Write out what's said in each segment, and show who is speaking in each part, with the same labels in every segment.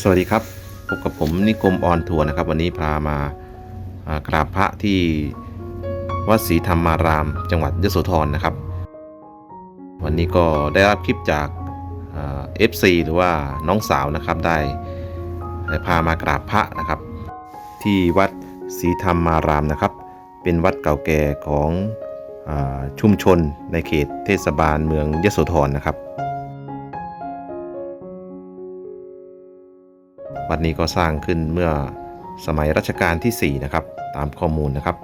Speaker 1: สวัสดีครับพบกับผมนิคมออนทัวร์นะครับ วันนี้พามากราบพระที่วัดศรีธรรมาราม จังหวัดยโสธรนะครับ วันนี้ก็ได้รับคลิปจากเอฟซีหรือว่าน้องสาวนะครับได้ได้พามากราบพระนะครับ ที่วัดศรีธรรมารามนะครับ เป็นวัดเก่าแก่ของอชุมชนในเขตเทศบาลเมืองยโสธรนะครับ วัดนี้ก็สร้างขึ้นเมื่อสมัยรัชกาลที่ 4 นะครับ ตามข้อมูลนะครับ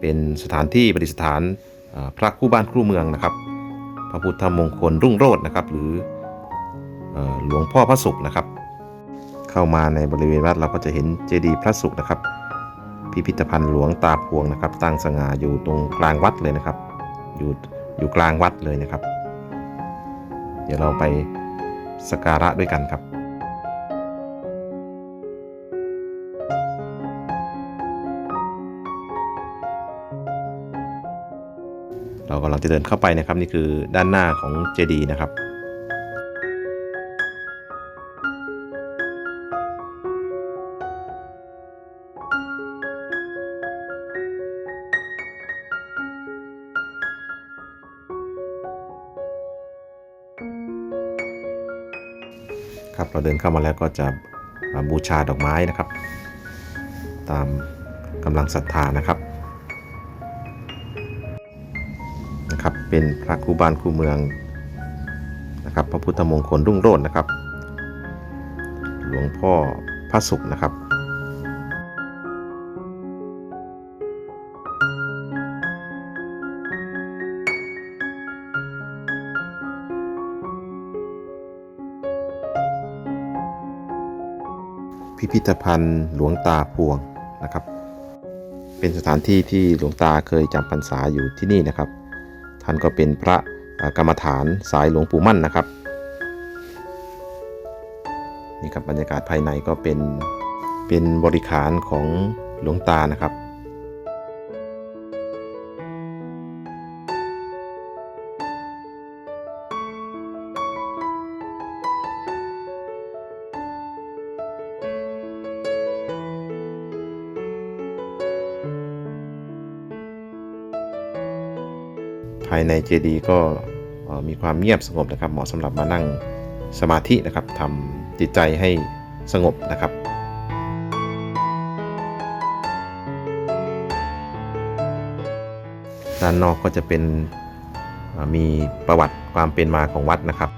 Speaker 1: เป็นสถานที่ประดิษฐานพระคู่บ้านคู่เมืองนะครับ พระพุทธมงคลรุ่งโรจน์นะครับ หรือเอ่อหลวงพ่อพระศุกร์นะครับ เข้ามาในบริเวณวัดเราก็จะเห็นเจดีย์พระศุกร์นะครับ พิพิธภัณฑ์หลวงตาพวงนะครับ ตั้งสง่าอยู่ตรงกลางวัดเลยนะครับ อยู่อยู่กลางวัดเลยนะครับ เดี๋ยวเราไปสักการะด้วยกันครับ เรากำลังจะเดินเข้าไปนะครับ นี่คือด้านหน้าของเจดีย์นะครับครับเราเดินเข้ามาแล้วก็จะอ่าบูชาดอกไม้นะครับ ตามกำลังศรัทธานะครับ เป็นพระครูบานครูเมืองนะครับพระพุทธมงคลรุ่งโรจน์นะครับ หลวงพ่อพระศุกร์นะครับพิพิธภัณฑ์หลวงตาพวงนะครับ เป็นสถานที่ที่หลวงตาเคยจำพรรษาอยู่ที่นี่นะครับ ท่านก็เป็นพระกรรมฐานสายหลวงปู่มั่นนะครับนี่ครับบรรยากาศภายในก็เป็นเป็นบริขารของหลวงตานะครับ ภายในเจดีย์ก็มีความเงียบสงบนะครับ เหมาะสำหรับมานั่งสมาธินะครับทำจิตใจให้สงบนะครับด้านนอกก็จะเป็นมีประวัติความเป็นมาของวัดนะครับ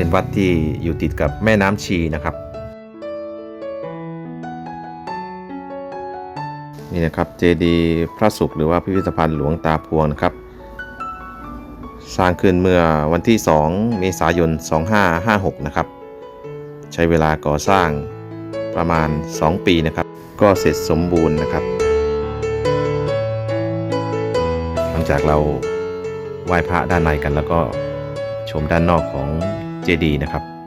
Speaker 1: เป็นวัดที่อยู่ติดกับแม่น้ำชีนะครับ นี่นะครับเจดีย์พระศุกร์หรือว่าพิพิธภัณฑ์หลวงตาพวงนะครับ สร้างขึ้นเมื่อวันที่ 2 เมษายน 2556 นะครับ ใช้เวลาก่อสร้างประมาณ 2 ปีนะครับ ก็เสร็จสมบูรณ์นะครับ หลังจากเราไหว้พระด้านในกันแล้วก็ชมด้านนอกของ เจดีนะครับ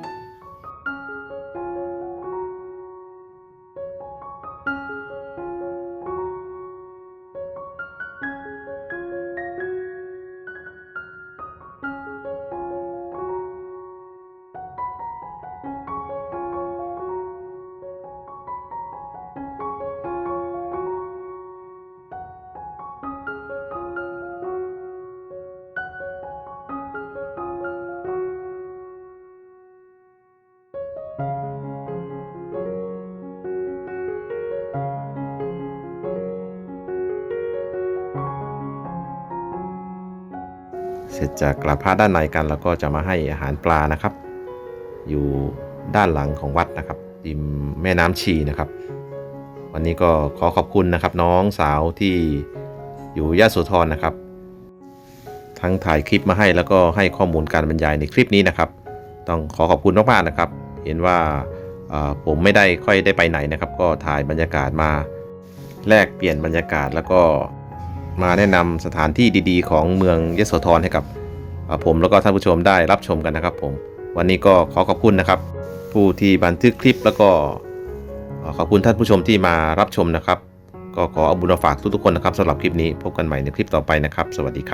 Speaker 1: ร็จจากกราบพระด้านในกันเราก็จะมาให้อาหารปลานะครับ อยู่ด้านหลังของวัดนะครับริมแม่น้ำชีนะครับ วันนี้ก็ขอขอบคุณนะครับน้องสาวที่อยู่ยะโสธรนะครับ ทั้งถ่ายคลิปมาให้แล้วก็ให้ข้อมูลการบรรยายในคลิปนี้นะครับ ต้องขอขอบคุณมากๆนะครับ เห็นว่าผมไม่ได้ค่อยได้ไปไหนนะครับ ก็ถ่ายบรรยากาศมาแลกเปลี่ยนบรรยากาศแล้วก็ มาแนะนำสถานที่ดีๆ ของเมืองยโสธรให้กับผมแล้วก็ท่านผู้ชมได้รับชมกันนะครับผม วันนี้ก็ขอขอบคุณนะครับ ผู้ที่บันทึกคลิปแล้วก็ขอบคุณท่านผู้ชมที่มารับชมนะครับ ก็ขอเอาบุญฝากทุกๆคนนะครับสำหรับคลิปนี้พบกันใหม่ในคลิปต่อไปนะครับ สวัสดีครับ